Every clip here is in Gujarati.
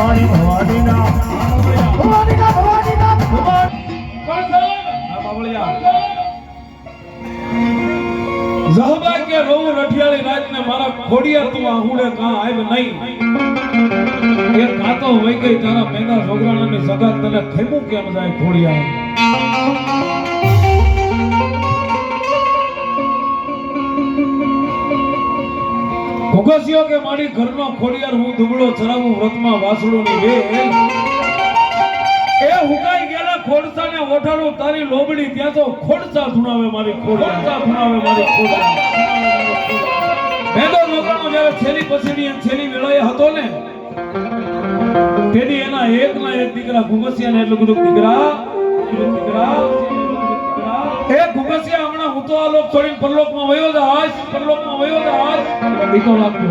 ભવાની ભવાની ના ભવાની ના ભવાની ના ભગવાન જહબા કે રોવ રઠિયાળી રાતને મારા ખોડિયા તું આહુડે કા આવ નહીં. એ કાતો વઈ ગઈ, તારા પેદા છોકરાણાની સગા તને ખેમું કેમ જાય ખોડિયા ભોગસ્યો કે મારી ઘરનો ખોડિયાર હું દુબળો ચરાવું વ્રતમાં વાસળું ની વેલ. એ હુકાઈ ગયેલા ખોડસાને ઓઠાડું તારી લોબડી ત્યાં તો ખોડસા ધુણાવે મારી ખોડસા ધુણાવે મારી ખોડસા મેં તો લોકોનો જ્યારે છેલ્લી પછીની છેલી છેલ્લી વેળાએ હતો ને તેની એના એક ના એક દીકરા ઘુમસિયા ને એટલું બધું દીકરા દીકરા તો આ લોક છોડીને પરલોકમાં વયો જાય પરલોકમાં વયો જાય બીતો લાગતો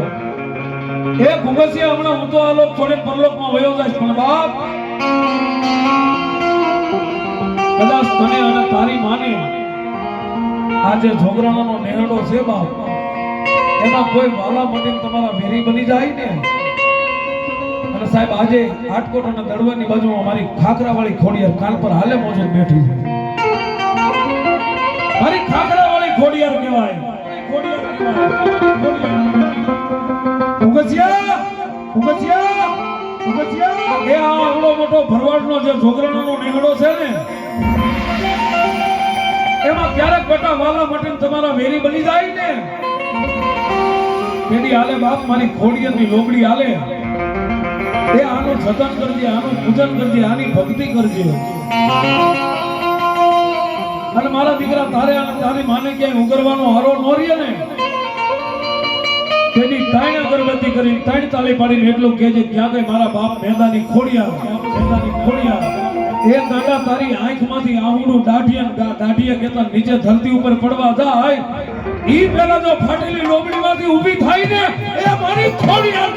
એ ઘુમસિયા હમણાં હું તો આ લોક છોડીને પરલોકમાં વયો જાય પણ બાપ, કદાચ તને અને તારી માને આ જે નેહડો છે બાપ, એમાં કોઈ વાલા મટીને તમારા વેરી બની જાય ને? અને સાહેબ, આજે આટકોટ અને દડવાની બાજુમાં અમારી ખાખરા વાળી ખોડિયાર કાન પર હાલે મોજર બેઠી છે. એ છે ને, એમાં ક્યારેક બેટા વાલા મટીને તમારા વેરી બની જાય ને. તેની હાલે બાપ, મારી ખોડિયારની લોબડી હાલે. એ આનું જતન કરજે, આનું પૂજન કરજે, આની ભક્તિ કરજે. અને મારા દીકરા તારે તારી માને ક્યાંય ઉગરવાનો હારો ન રહીએ ને? તેની ત્રણ અગરબત્તી કરી ત્રણ તાળી પાડીને એટલું કહેજે ક્યાં કઈ મારા બાપ મેદાની ખોડિયા મેદાની ખોડિયા એ દાદા તારી આંખમાંથી આહુડું દાઢિયા દાઢિયા કેતા નીચે ધરતી ઉપર પડવા જાય. ઈ પેલા જો ફાટેલી લોબડીમાંથી ઊભી થાય ને, એ મારી ખોડિયાર